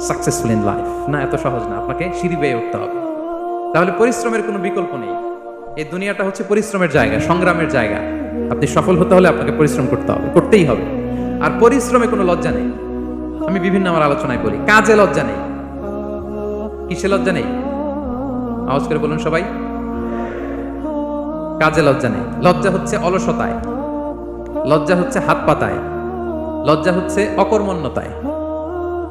Successful in life না, এত সহজ না, আপনাকে সিঁড়ি বেয়ে উঠতে হবে। তাহলে পরিশ্রমের কোনো বিকল্প নেই। এই দুনিয়াটা হচ্ছে পরিশ্রমের জায়গা, সংগ্রামের জায়গা। আপনি সফল হতে হলে আপনাকে পরিশ্রম করতে হবে, করতেই হবে। আর পরিশ্রমে কোনো লজ্জা নেই। আমি বিভিন্ন আমার আলোচনায় বলি, কাজে লজ্জা নেই। কিসে লজ্জা নেই? আওয়াজ করে বলুন সবাই। কাজে লজ্জা নেই। লজ্জা হচ্ছে অলসতায়। লজ্জা হচ্ছে হাত পাতায়। লজ্জা হচ্ছে অকর্মণ্যতায়।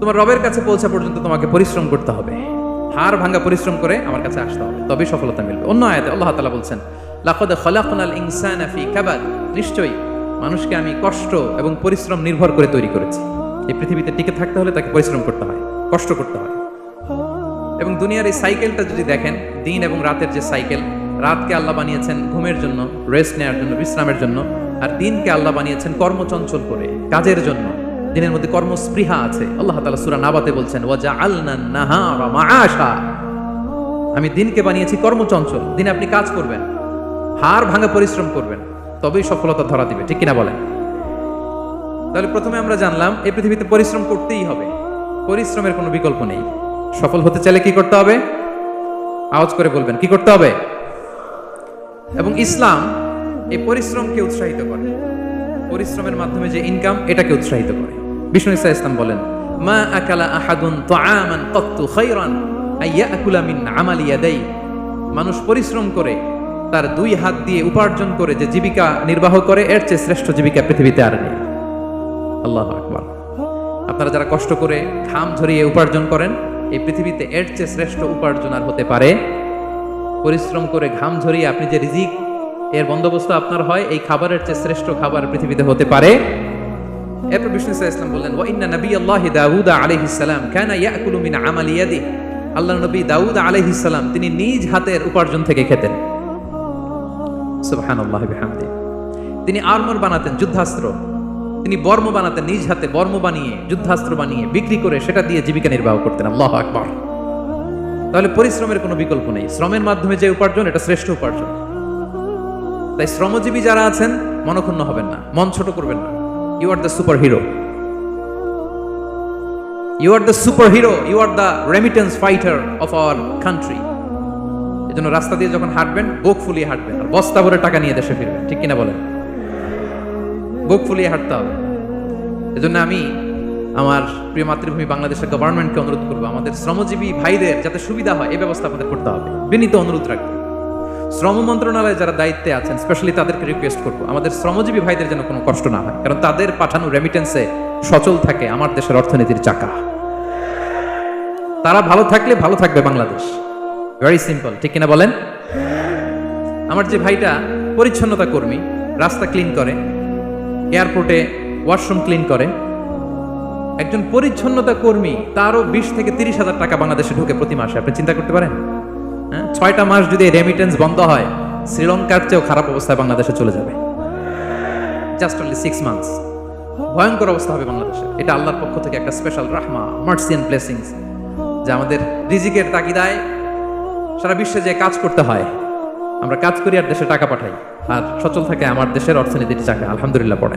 তোমার রবের কাছে পৌঁছা পর্যন্ত তোমাকে পরিশ্রম করতে হবে। হাড় ভাঙা পরিশ্রম করে আমার কাছে আসতে হবে। তবে সফলতা মিলবে। অন্য আয়াতে আল্লাহ তাআলা বলছেন, লাকাদ খলাকনাল ইনসানা ফি কাবাদ। নিশ্চয়ই মানুষকে আমি কষ্ট এবং পরিশ্রম নির্ভর করে তৈরি করেছি। এই পৃথিবীতে টিকে থাকতে হলে তাকে পরিশ্রম করতে হয়, কষ্ট করতে হয়। এবং দুনিয়ার এই সাইকেলটা যদি দেখেন, দিন এবং রাতের যে সাইকেল, রাতকে আল্লাহ বানিয়েছেন ঘুমের জন্য, রেস্ট নেওয়ার জন্য, বিশ্রামের জন্য, আর দিনকে আল্লাহ বানিয়েছেন কর্মচঞ্চল করে, কাজের জন্য। দিনের মধ্যে কর্মস্পৃহা আছে। আল্লাহ তাআলা সূরা নাবাতে বলছেন ওয়াজা আলনা নাহারা মাআশা। আমি দিনকে বানিয়েছি কর্মচঞ্চল। দিনে আপনি কাজ করবেন, হাড় ভাঙা পরিশ্রম করবেন, তবেই সফলতা ধরা দিবে। ঠিক কিনা বলেন? তাহলে প্রথমে আমরা জানলাম, এই পৃথিবীতে পরিশ্রম করতেই হবে। পরিশ্রমের কোনো বিকল্প নেই। সফল হতে চাইলে কি করতে হবে? আওয়াজ করে বলবেন, কি করতে হবে? এবং ইসলাম এই পরিশ্রমকে উৎসাহিত করে। পরিশ্রমের মাধ্যমে যে ইনকাম এটাকে উৎসাহিত করে। বিষ্ণু ইসা ইসলাম বলেন, মা আকালা আহাদুন তাআমান কত্তু ইয়াদাই। মানুষ পরিশ্রম করে, তার দুই হাত দিয়ে উপার্জন করে যে জীবিকা নির্বাহ করে, এর চেয়ে শ্রেষ্ঠ জীবিকা পৃথিবীতে আর নেই। আল্লাহ আকবার। আপনারা যারা কষ্ট করে ঘাম ঝরিয়ে উপার্জন করেন, এই পৃথিবীতে এর চেয়ে শ্রেষ্ঠ উপার্জন আর হতে পারে। পরিশ্রম করে ঘাম ঝরিয়ে আপনি যে রিজিক, এর বন্দোবস্ত আপনার হয়, এই খাবারের চেয়ে শ্রেষ্ঠ খাবার পৃথিবীতে হতে পারে। এরপর বিষ্ণু ইসলাম বললেন, ওয়া ইন্না নবী আল্লাহ মিন আমালি ইয়াদি আল্লাহ নবী দাউদ তিনি নিজ হাতের উপার্জন থেকে খেতেন। বিহামদি তিনি আর্মর বানাতেন, যুদ্ধাস্ত্র। তিনি বর্ম বানাতেন, নিজ হাতে বর্ম বানিয়ে, যুদ্ধাস্ত্র বানিয়ে বিক্রি করে সেটা দিয়ে জীবিকা নির্বাহ করতেন। আল্লাহ আকবার। তাহলে পরিশ্রমের কোনো বিকল্প নেই। শ্রমের মাধ্যমে যে উপার্জন, এটা শ্রেষ্ঠ উপার্জন। তাই শ্রমজীবী যারা আছেন, মনক্ষুণ্ণ হবেন না, মন ছোট করবেন না। You are the super hero you are the super hero you are the remittance fighter of our country এজন্য রাস্তা দিয়ে যখন হাঁটবেন, বুক ফুলিয়ে হাঁটবেন। আর বস্তা ভরে টাকা নিয়ে দেশে ফিরবেন। ঠিক কিনা বলেন? বুক ফুলিয়ে হাঁটতে হবে। এজন্য আমি আমার প্রিয় মাতৃভূমি বাংলাদেশের গভর্নমেন্টকে অনুরোধ করব, আমাদের শ্রমজীবী ভাইদের যাতে সুবিধা হয়, এই ব্যবস্থা আমাদের করতে হবে। বিনীত অনুরোধ রাখব। শ্রম মন্ত্রণালয়ে যারা দায়িত্বে আছেন স্পেশালি তাদেরকে রিকোয়েস্ট করব। আমাদের শ্রমজীবী ভাইদের যেন কোনো কষ্ট না হয়, কারণ তাদের পাঠানো রেমিটেন্সে সচল থাকে আমার দেশের অর্থনীতির চাকা। তারা ভালো থাকলে ভালো থাকবে বাংলাদেশ। ভেরি সিম্পল ঠিক কিনা বলেন? আমার যে ভাইটা পরিচ্ছন্নতা কর্মী, রাস্তা ক্লিন করে এয়ারপোর্টে ওয়াশরুম ক্লিন করে, একজন পরিচ্ছন্নতা কর্মী, তারও বিশ থেকে তিরিশ হাজার টাকা বাংলাদেশে ঢুকে প্রতি মাসে, আপনি চিন্তা করতে পারেন? ছয়টা মাস যদি রেমিটেন্স বন্ধ হয়, শ্রীলঙ্কার চেয়েও খারাপ অবস্থায় বাংলাদেশে চলে যাবে। জাস্ট অনলি সিক্স মান্থস ভয়ঙ্কর অবস্থা হবে বাংলাদেশে। এটা আল্লাহর পক্ষ থেকে একটা স্পেশাল রাহমা মার্সি অ্যান্ড ব্লেসিংস যে আমাদের রিজিকের তাগিদায় সারা বিশ্বে যে কাজ করতে হয়, আমরা কাজ করি আর দেশে টাকা পাঠাই। আর সচল থাকে আমার দেশের অর্থনীতির চাকা, আলহামদুলিল্লাহ পড়ে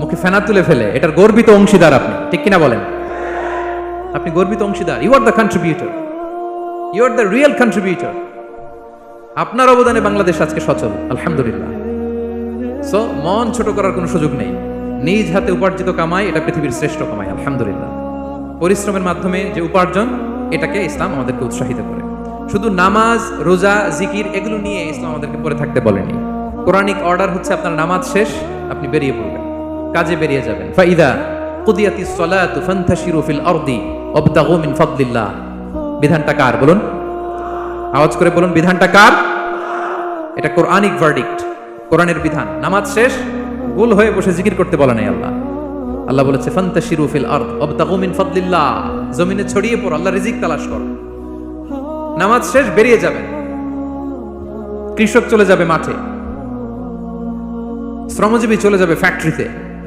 মুখে ফেনা তুলে ফেলে। এটার গর্বিত অংশীদার আপনি। ঠিক কিনা বলেন? আপনি গর্বিত অংশীদার। You are the contributor you are the real contributor আপনার অবদানে বাংলাদেশ আজকে সচল। আলহামদুলিল্লাহ। সো মন ছোট করার কোনো সুযোগ নেই। নিজ হাতে উপার্জিত কামাই, এটা পৃথিবীর শ্রেষ্ঠ কামাই। আলহামদুলিল্লাহ। পরিশ্রমের মাধ্যমে যে উপার্জন, এটাকে ইসলাম আমাদেরকে উৎসাহিত করে। শুধু নামাজ, রোজা, জিকির, এগুলো নিয়ে ইসলাম আমাদেরকে পড়ে থাকতে বলেনি। কোরআনিক অর্ডার হচ্ছে আপনার নামাজ শেষ, আপনি বেরিয়ে পড়বেন। কাজে বেরিয়ে যাবেন। ফাইদা কুদিয়াতি সলাতু ফান্তাশিরু ফিল আরদি ওয়াবতাগু মিন ফাদলিল্লাহ। বিধানটা কার বলুন? আওয়াজ করে বলুন, বিধানটা কার? এটা কোরআনিক ভার্ডিক্ট কোরআনের বিধান। নামাজ শেষ গোল হয়ে বসে জিকির করতে বলে নাই আল্লাহ। আল্লাহ বলেছে, ফান্তাশিরু ফিল আরদ ওয়াবতাগু মিন ফাদলিল্লাহ। জমিনে ছড়িয়ে পড়ো, আল্লাহ রিজিক তালাশ করো। নামাজ শেষ, বেরিয়ে যাবেন। কৃষক চলে যাবে মাঠে। শ্রমজীবী চলে যাবে ফ্যাক্টরিতে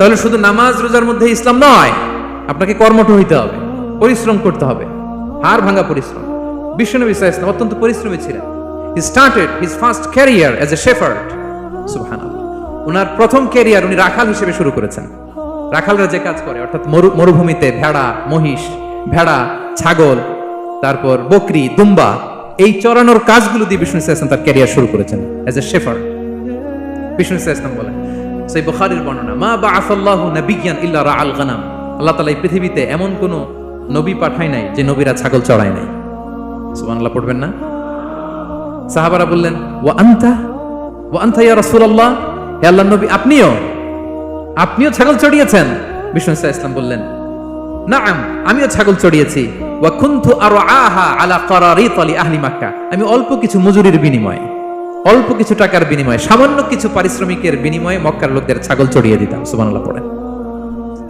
তাহলে শুধু নামাজ, রোজার মধ্যে ইসলাম নয়, আপনাকে কর্মঠ হইতে হবে, পরিশ্রম করতে হবে। হাড় ভাঙা পরিশ্রম। বিশ্বনবী আলাইহি ওয়াসাল্লাম অত্যন্ত পরিশ্রমী ছিলেন। He started his first career as a shepherd সুবহানাল্লাহ। ওনার প্রথম ক্যারিয়ার উনি রাখাল হিসেবে শুরু করেছেন। রাখালরা যে কাজ করে, অর্থাৎ মরুভূমিতে ভেড়া, মহিষ, ভেড়া, ছাগল, তারপর বকরি, দুম্বা, এই চড়ানোর কাজগুলো দিয়ে বিষ্ণু ইসলাম তার ক্যারিয়ার শুরু করেছেন অ্যাজ এ শেফার্ড বিষ্ণু ইসলাম বলেন সেই বুখারীর বর্ণনা, মা বা আফাল্লাহু নাবিয়ান ইল্লা রাআল গানাম। আল্লাহ তাআলা এই পৃথিবীতে এমন কোন নবী পাঠায় নাই যে নবীরা ছাগল চড়ায় নাই। সুবহানাল্লাহ, পড়বেন না? সাহাবারা বললেন, ওয়া আনতা? ওয়া আনতা ইয়া রাসূলুল্লাহ? হে আল্লাহর নবী, আপনিও? আপনিও ছাগল চড়িয়েছেন? বিষ্ণু ইসলাম বললেন, নাআম, আমিও ছাগল চড়িয়েছি। ওয়া কুনতু আরআহা আলা কারারিত আলি আহলি মাক্কা। আমি অল্প কিছু মজুরির বিনিময়ে অল্প কিছু টাকার বিনিময়ে, সামান্য কিছু পারিশ্রমিকের বিনিময়ে মক্কার লোকদের ছাগল চড়িয়ে দিতাম, সুবহানাল্লাহ পড়ে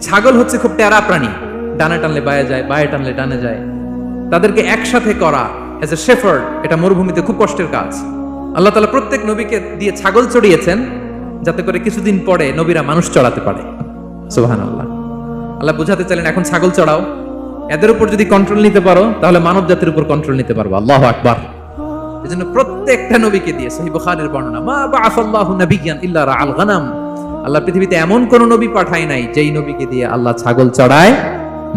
ছাগল হচ্ছে খুব টেরা প্রাণী। ডানে টানলে বায়ে যায়, বায়ে টানলে ডানে যায়। তাদেরকে একসাথে করা এজ এ শেফার্ড এটা মরুভূমিতে খুব কষ্টের কাজ। আল্লাহ তালা প্রত্যেক নবীকে দিয়ে ছাগল চড়িয়েছেন, যাতে করে কিছুদিন পরে নবীরা মানুষ চড়াতে পারে। সুবহানাল্লাহ। আল্লাহ বুঝাতে চাইলেন, এখন ছাগল চড়াও। এদের উপর যদি কন্ট্রোল নিতে পারো, তাহলে মানব জাতির উপর কন্ট্রোল নিতে পারব। আল্লাহ আকবার। এজন্য প্রত্যেকটা নবীকে দিয়ে সহি বুখারীর বর্ণনা, মা বাআসাল্লাহু নাবিয়ান ইল্লা রাআল গানাম। আল্লাহ পৃথিবীতে এমন কোন নবী পাঠায় নাই যেই নবীকে দিয়ে আল্লাহ ছাগল চড়ায়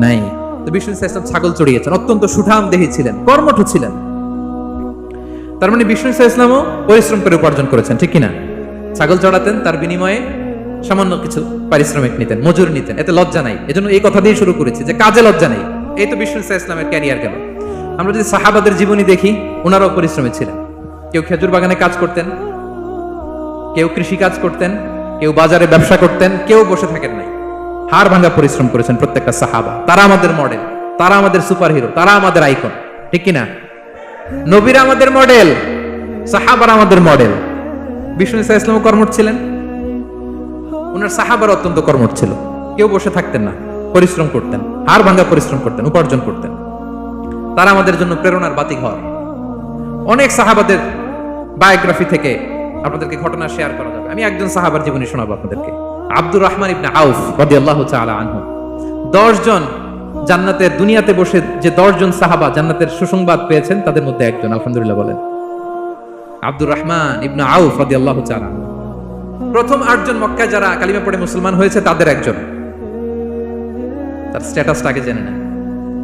নাই। তো বিষ্ণু ইসলাম ছাগল চড়িয়েছেন, অত্যন্ত সুঠাম দেহী ছিলেন, কর্মঠ ছিলেন। তার মানে বিষ্ণু ইসলামও পরিশ্রম করে উপার্জন করেছেন, ঠিক কিনা ছাগল চড়াতেন, তার বিনিময়ে সামান্য কিছু পারিশ্রমিক নিতেন, মজুর নিতেন, এতে লজ্জা নাই। এজন্য এই কথা দিয়ে শুরু করেছি যে কাজে লজ্জা নেই। এই তো বিষ্ণু ইসলামের ক্যারিয়ার গেল। আমরা যদি সাহাবাদের জীবনী দেখি, ওনারাও পরিশ্রমী ছিলেন। কেউ খেজুর বাগানে কাজ করতেন, কেউ কৃষি কাজ করতেন, কেউ বাজারে ব্যবসা করতেন, কেউ বসে থাকেন নাই। হাড় ভাঙা পরিশ্রম করেছেন প্রত্যেকটা সাহাবা। তারা আমাদের মডেল তারা আমাদের সুপার হিরো তারা আমাদের আইকন ঠিক কিনা? নবীরা আমাদের মডেল সাহাবারা আমাদের মডেল বিষ্ণু ইসা ইসলাম কর্মঠ ছিলেন। ওনার সাহাবার অত্যন্ত কর্মঠ ছিল। কেউ বসে থাকতেন না, পরিশ্রম করতেন, হাড় ভাঙা পরিশ্রম করতেন, উপার্জন করতেন। তারা আমাদের জন্য প্রেরণার বাতি ঘর অনেক সাহাবাদের বায়োগ্রাফি থেকে আপনাদেরকে ঘটনা শেয়ার করা যাবে। আমি একজন সাহাবার জীবনী শোনাবো আপনাদেরকে। আব্দুর রহমান ইবনে আউফ রাদিয়াল্লাহু তাআলা আনহু। 10 জন জান্নাতের দুনিয়াতে বসে যে 10 জন সাহাবা জান্নাতের সুসংবাদ পেয়েছেন, তাদের মধ্যে একজন, আলহামদুলিল্লাহ বলেন। আব্দুর রহমান ইবনে আউফ রাদিয়াল্লাহু তাআলা। প্রথম আটজন মক্কায় যারা কালিমা পড়ে মুসলমান হয়েছে, তাদের একজন। তার স্ট্যাটাসটা আগে জেনে নেন।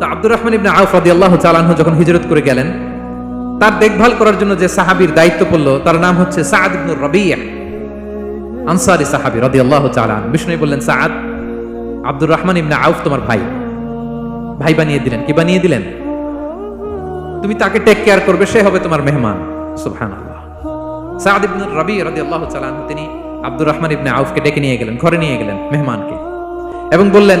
তো আব্দুর রহমান ইবনে আউফ রাদিয়াল্লাহু তাআলা যখন হিজরত করে গেলেন, তার দেখভাল করার জন্য যে সাহাবীর দায়িত্ব পড়ল, তার নাম হচ্ছে সাদ ইবনুর রাবিয়া আনসারি সাহাবী রাদিয়াল্লাহু তাআলা বিষ্ণু বললেন সাদ আব্দুর রহমান ইবনে আউফ তোমার ভাই। ভাই বানিয়ে দিলেন। কি বানিয়ে দিলেন? তুমি তাকে টেক কেয়ার করবে, সে হবে তোমার মেহমান। সুবহানাল্লাহ। সাদ ইবনে রাবি রাদিয়াল্লাহু তাআলা তিনি আব্দুর রহমান ইবনে আউফকে ডেকে নিয়ে গেলেন, ঘরে নিয়ে গেলেন, মেহমানকে। এবং বললেন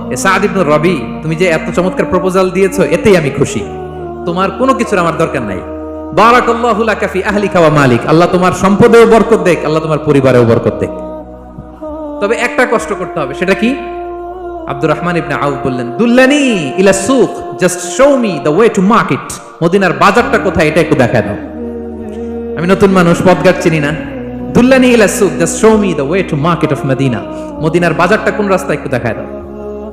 সাদ ইবনে রবি, তুমি যে এত চমৎকার প্রপোজাল দিয়েছ, এতেই আমি খুশি। তোমার কোনো কিছুর আমার দরকার নাই। বারাকাল্লাহু লাকা ফি আহলিকা ওয়া মালিক। আল্লাহ তোমার সম্পদেও বরকত দেখ আল্লাহ তোমার পরিবারেও বরকত দেখ তবে একটা কষ্ট করতে হবে, সেটা কি? আব্দুর রহমান ইবনে আউফ বললেন, দুল্লানি ইলা সুক just show me the way to market মদিনার বাজারটা কোথায়, এটা একটু দেখায় দাও। আমি নতুন মানুষ, পথঘাট চিনি না। দুল্লানি ইলা সুক just show me the way to market of Medina মদিনার বাজারটা কোন রাস্তা, একটু দেখায় দাও।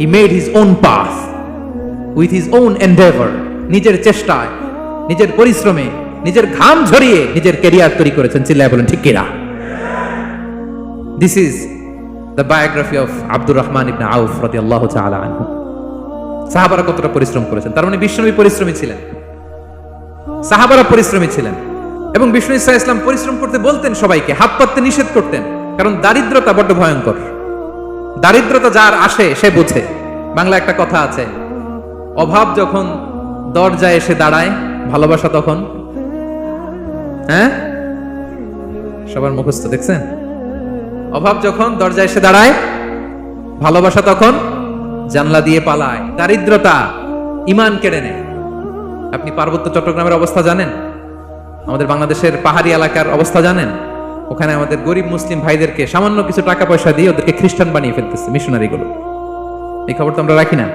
he made his own path with his own endeavour নিজের চেষ্টায়, নিজের পরিশ্রমে, নিজের ঘাম ঝরিয়ে নিজের ক্যারিয়ার তৈরি করেছেন। চিল্লায় বলেন, ঠিক কিনা? This is the biography of Abdur Rahman ibn Auf রাদিয়াল্লাহু তাআলা আনহু সাহাবারা কতটা পরিশ্রম করেছেন? তার মানে বিশ্বনবী পরিশ্রমী ছিলেন। সাহাবারা পরিশ্রমী ছিলেন। এবং বিষ্ণু ইসা ইসলাম পরিশ্রম করতে বলতেন সবাইকে, হাত পাততে নিষেধ করতেন। কারণ দারিদ্রতা বড্ড ভয়ঙ্কর। দারিদ্রতা যার আসে, সে বুঝে। বাংলা একটা কথা আছে, অভাব যখন দরজায় এসে দাঁড়ায়, ভালোবাসা তখন হ্যাঁ? সবার মুখস্থ দেখছেন? অভাব যখন দরজায় এসে দাঁড়ায়, ভালোবাসা তখন জানলা দিয়ে পালায়। দারিদ্রতা ইমান কেড়ে নেয়। আপনি পার্বত্য চট্টগ্রামের অবস্থা জানেন? আমাদের বাংলাদেশের পাহাড়ি এলাকার অবস্থা জানেন? ওখানে আমাদের গরিব মুসলিম ভাইদেরকে সামান্য কিছু টাকা পয়সা দিয়ে ওদেরকে খ্রিস্টান বানিয়ে ফেলতেছে মিশনারি গুলো এই খবর তো আমরা রাখি না।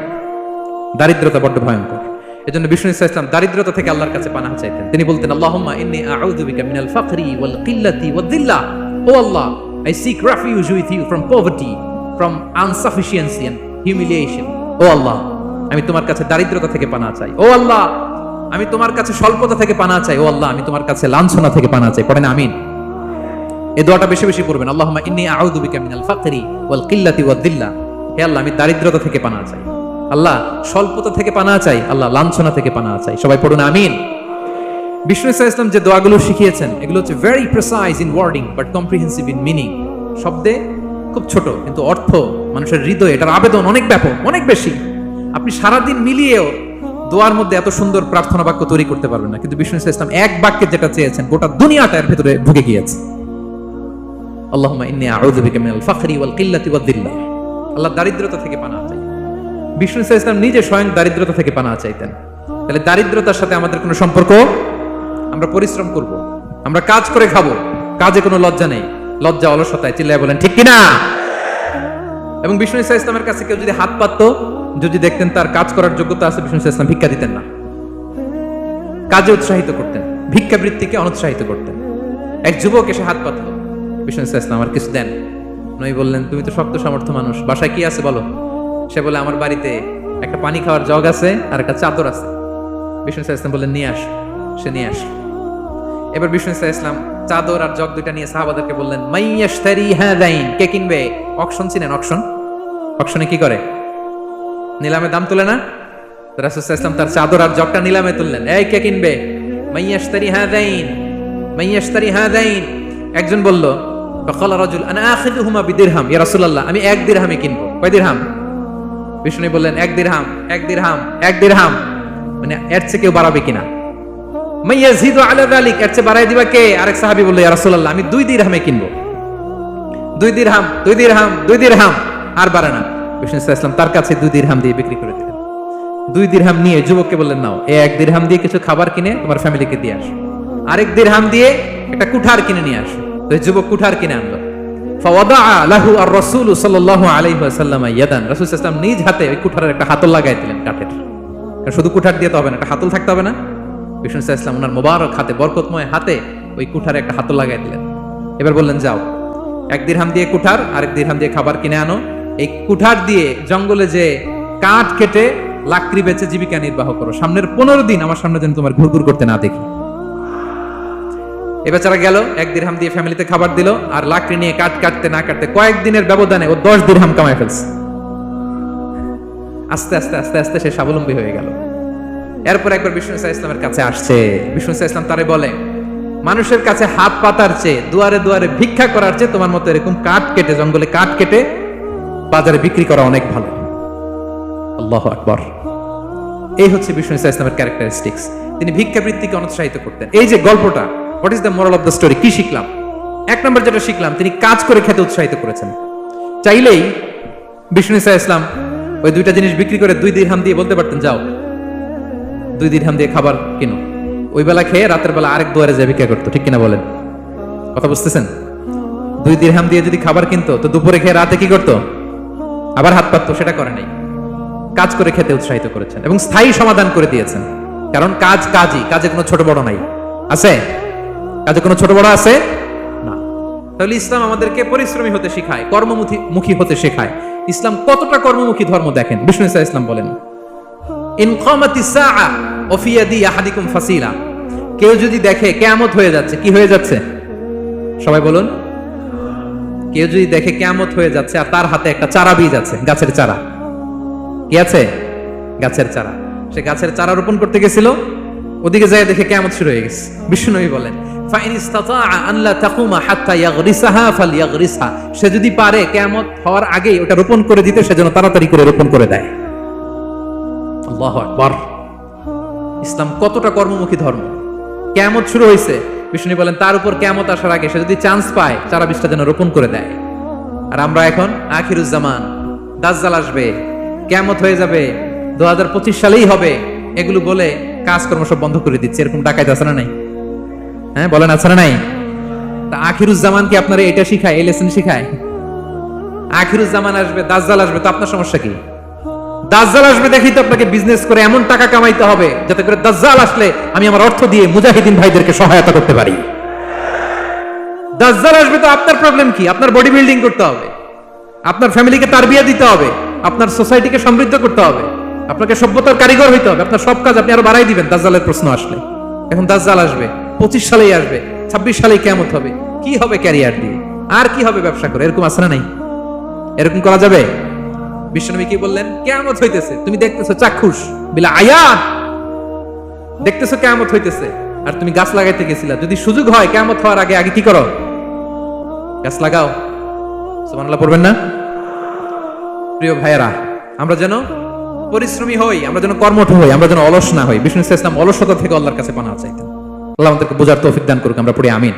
দারিদ্রতা বড্ড ভয়ঙ্কর। এজন্য বিষ্ণু ইসা ইসলাম দারিদ্রতা থেকে আল্লাহর কাছে পানাহ চাইতেন। তিনি বলতেন, আল্লাহুম্মা ইন্নী আউযু বিকা মিনাল ফাকরি ওয়াল কিল্লাতি ওয়াদ দিল্লাহ O Allah I seek with you from poverty from insufficiency and humiliation O Allah, আমি তোমার কাছে দারিদ্রতা থেকে পানা চাই। ও আল্লাহ, আমি তোমার কাছে স্বল্পতা থেকে পানা চাই। ও আল্লাহ, আমি তোমার কাছে লাঞ্ছনা থেকে পানা চাই। পড়েন আমিন। এই দোয়াটা বেশি বেশি পড়বেন। আল্লাহুম্মা ইন্নী আউযু ফাকরি ওয়াল কিল্লাতি ওয়াদ দিল্লা। হে আল্লাহ, আমি দারিদ্রতা থেকে পানা চাই। আল্লাহ, স্বল্পতা থেকে পানা চাই। আল্লাহ, লাঞ্ছনা থেকে পানা চাই। সবাই পড়ুন, আমিন। বিষ্ণু ইসা ইসলাম যে দোয়াগুলো শিখিয়েছেন, এগুলো হচ্ছে very precise in wording but comprehensive in meaning শব্দে খুব ছোট, কিন্তু অর্থ, মানুষের হৃদয়ে, এটার আবেদন অনেক ব্যাপক, অনেক বেশি। আপনি সারাদিন মিলিয়েও দোয়ার মধ্যে এত সুন্দর প্রার্থনা বাক্য তৈরি করতে পারবেন না। কিন্তু বিষ্ণু ইসা ইসলাম এক বাক্যে যেটা চেয়েছেন, গোটা দুনিয়াটা এর ভেতরে ঢুকে গিয়েছে। আল্লাহুম্মা ইন্নী আউযু বিকা মিনাল ফাকরি ওয়াল কিল্লাতি আল্লাহ দারিদ্রতা থেকে পানা চাই নিজে স্বয়ং দারিদ্রতা থেকে পানা চাইতেন। তাহলে দারিদ্রতার সাথে আমাদের কোনো সম্পর্ক? আমরা পরিশ্রম করব, আমরা কাজ করে খাব, কাজে কোনো লজ্জা নেই। লজ্জা অলসতায় চিল্লায় বলেন, ঠিক কিনা? এবং বিষ্ণু ইসা ইসলামের কাছে কেউ যদি হাত পাততো, যদি দেখতেন তার কাজ করার যোগ্যতা আছে, বিষ্ণু ইসা ইসলাম ভিক্ষা দিতেন না। কাজে উৎসাহিত করতেন, ভিক্ষাবৃত্তিকে অনুৎসাহিত করতেন। এক যুবক এসে হাত পাতল। বিষ্ণু ইসা ইসলাম আমার কিছু দেন। নই বললেন, তুমি তো শক্ত সামর্থ্য মানুষ। বাসায় কি আছে বলো? সে বলে, আমার বাড়িতে একটা পানি খাওয়ার জগ আছে আর একটা চাদর আছে। বিষ্ণু ইসা ইসলাম বললেন, নিয়ে আস। সে নিয়ে আস এবার বিষ্ণু ইসা ইসলাম চাদর আর জগ দুইটা নিয়ে সাহাবাদেরকে বললেন মাইয়াশতারি হাদাইন কে কিনবে? অকশন চিনেন, অকশন। অকশনে কি করে? নিলামে দাম তুলে না? রাসূল ইসলাম তার চাদর আর জগটা নিলামে তুললেন, এই কে কিনবে? মাইয়াশতারি হাদাইন মাইয়াশতারি হাদাইন একজন বলল ফকাল রাজুল আনা আখিদুহুমা বিদিরহাম ইয়া আমি এক দিরহামে কিনবো। কয় দিরহাম বিষ্ণু বললেন, এক দিরহাম এক দিরহাম এক দিরহাম মানে এর চেয়ে কেউ বাড়াবে কিনা? আলা যালিক। এর চেয়ে বাড়াই দিবা কে? আরেক সাহাবী বলল, ইয়া রাসূলুল্লাহ, আমি দুই দিরহামে কিনবো। দুই দিরহাম দুই দিরহাম দুই দিরহাম আর বাড়ে না। বিষ্ণু তার কাছে দুই দিরহাম দিয়ে বিক্রি করে দিলেন। দুই দিরহাম নিয়ে যুবককে বললেন, নাও, এ এক দিরহাম দিয়ে কিছু খাবার কিনে তোমার ফ্যামিলিকে দিয়ে আসো। আরেক দিরহাম দিয়ে একটা কুঠার কিনে নিয়ে আসো। যুবক কুঠার কিনে আনলো। লাহু ইয়াদান। রাসূল নিজ হাতে ওই একটা হাতল লাগাই দিলেন কাঠের। শুধু কুঠার দিয়ে তো হবে না, একটা হাতল থাকতে হবে না। মোবারক হাতে, বরকতময় হাতে ওই একটা হাতল লাগাই দিলেন। এবার বললেন, যাও দিয়ে দিয়ে খাবার কিনে আনো। এই কুঠার দিয়ে জঙ্গলে যে কাঠ কেটে লাকড়ি বেচে জীবিকা নির্বাহ করো। সামনের পনেরো দিন আমার সামনে যেন তোমার ঘুরঘুর করতে না দেখি। বেচারা গেল, এক দিরহাম দিয়ে ফ্যামিলিতে খাবার দিল, আর লাকড়ি নিয়ে কাট কাটতে না কাটতে কয়েক দিনের ব্যবধানে ও দশ দিরহাম কামায় ফেলছে। আস্তে আস্তে আস্তে আস্তে সে স্বাবলম্বী হয়ে গেল। এরপর একবার বিষ্ণু ইসা ইসলামের কাছে আসছে। বিষ্ণু ইসা ইসলাম তারে বলে, মানুষের কাছে হাত পাতার চেয়ে দুয়ারে দুয়ারে ভিক্ষা করার চেয়ে তোমার মতো এরকম কাঠ কেটে, জঙ্গলে কাঠ কেটে বাজারে বিক্রি করা অনেক ভালো। আল্লাহ আকবর। এই হচ্ছে বিষ্ণু ইসা ইসলামের ক্যারেক্টারিস্টিক্স তিনি ভিক্ষাবৃত্তিকে অনুৎসাহিত করতেন। এই যে গল্পটা what is the moral of the story কি শিখলাম? এক নম্বর যেটা শিখলাম, তিনি কাজ করে খেতে উৎসাহিত করেছেন। চাইলেই বিষ্ণু ইসা ইসলাম ওই দুইটা জিনিস বিক্রি করে দুই দিরহাম দিয়ে বলতে পারতেন, যাও, দুই দিরহাম দিয়ে খাবার কিনো। ওই বেলা খেয়ে রাতের বেলা আরেক দুয়ারে যায় ভিক্ষা করতো, ঠিক কিনা বলেন? কথা বুঝতেছেন? দুই দিরহাম দিয়ে যদি খাবার কিনতো, তো দুপুরে খেয়ে রাতে কি করতো? আবার হাত পাততো, সেটা করে নাই। কাজ করে খেতে উৎসাহিত করেছেন এবং স্থায়ী সমাধান করে দিয়েছেন। কারণ কাজ কাজই, কাজে কোনো ছোট বড় নাই। আছে? কাজে কোনো ছোট বড় আছে? না। তাহলে ইসলাম আমাদেরকে পরিশ্রমী হতে শেখায় কর্মমুখী মুখী হতে শেখায়। ইসলাম কতটা কর্মমুখী ধর্ম দেখেন? বিষ্ণু ইসা ইসলাম বলেন কেউ যদি দেখে, কিয়ামত হয়ে যাচ্ছে। কি হয়ে যাচ্ছে? সবাই বলুন। কেউ যদি দেখে, কিয়ামত হয়ে যাচ্ছে, আর তার হাতে একটা চারা বীজ আছে, গাছের চারা। কি আছে? গাছের চারা। সে গাছের চারা রোপণ করতে গেছিল। ওদিকে যায় দেখে কেমন শুরু হয়ে গেছে। বিষ্ণুনবী বলেন সে যদি পারে, কিয়ামত হওয়ার আগেই ওটা রোপণ করে দিতে, সেজন্য তাড়াতাড়ি করে রোপণ করে দেয়। আল্লাহ আকবার। ইসলাম কতটা কর্মমুখী ধর্ম। কেমত শুরু হয়েছে বিষ্ণু বলেন, তার উপর কেমত আসার আগে সে যদি চান্স পায় চারা বীজটা যেন রোপণ করে দেয়। আর আমরা এখন আখিরুজ্জামান দাজ্জাল আসবে কেমত হয়ে যাবে দু হাজার পঁচিশ সালেই হবে, এগুলো বলে কাজকর্ম সব বন্ধ করে দিচ্ছে, এরকম টাকায় আছে না নাই? হ্যাঁ বলেন আছে না নাই? তা আখিরুজ্জামান কি আপনারা এটা শিখায়, এই লেসন শিখায়? আখিরুজ্জামান আসবে, দাজ্জাল আসবে, তো আপনার সমস্যা কি? দাজ্জাল আসবে দেখি তো আপনাকে বিজনেস করে এমন টাকা কামাইতে হবে, যাতে করে দাজ্জাল আসলে আমি আমার অর্থ দিয়ে মুজাহিদিন ভাইদেরকে সহায়তা করতে পারি। দাজ্জাল আসবে তো আপনার প্রবলেম কি? আপনার বডি বিল্ডিং করতে হবে, আপনার ফ্যামিলিকে তার বিয়ে দিতে হবে, আপনার সোসাইটিকে সমৃদ্ধ করতে হবে। আপনাকে সভ্যতার কারিগর হইতে হবে। আপনার সব কাজ আপনি আরও বাড়াই দিবেন, দাজ্জালের প্রশ্ন আসলে। এখন দাজ্জাল আসবে, পঁচিশ সালেই আসবে, ছাব্বিশ সালেই কেমন হবে। কি হবে ক্যারিয়ার দিয়ে? আর কি হবে ব্যবসা করে? এরকম আছে নাই? এরকম করা যাবে? বিশ্বনবী কি বললেন? কেমত হইতেছে। তুমি দেখতেছো চাক্ষুষ, বিলা আয়াত দেখতেছো কেমত হইতেছে। আর তুমি গাছ লাগাইতে গেছিলা। যদি সুযোগ হয় কেমত হওয়ার আগে আগে কি করো? গাছ লাগাও। সুবহানাল্লাহ পড়বেন না? প্রিয় ভাইয়েরা, আমরা যেন পরিশ্রমী হই, আমরা যেন কর্মঠ হই, আমরা যেন অলস না হই। বিষ্ণু ইসলাম অলসতা থেকে আল্লাহর কাছে পানা চাইতেন। আল্লাহ আমাদেরকে বোঝার তৌফিক দান করুক, আমরা পড়ি আমিন।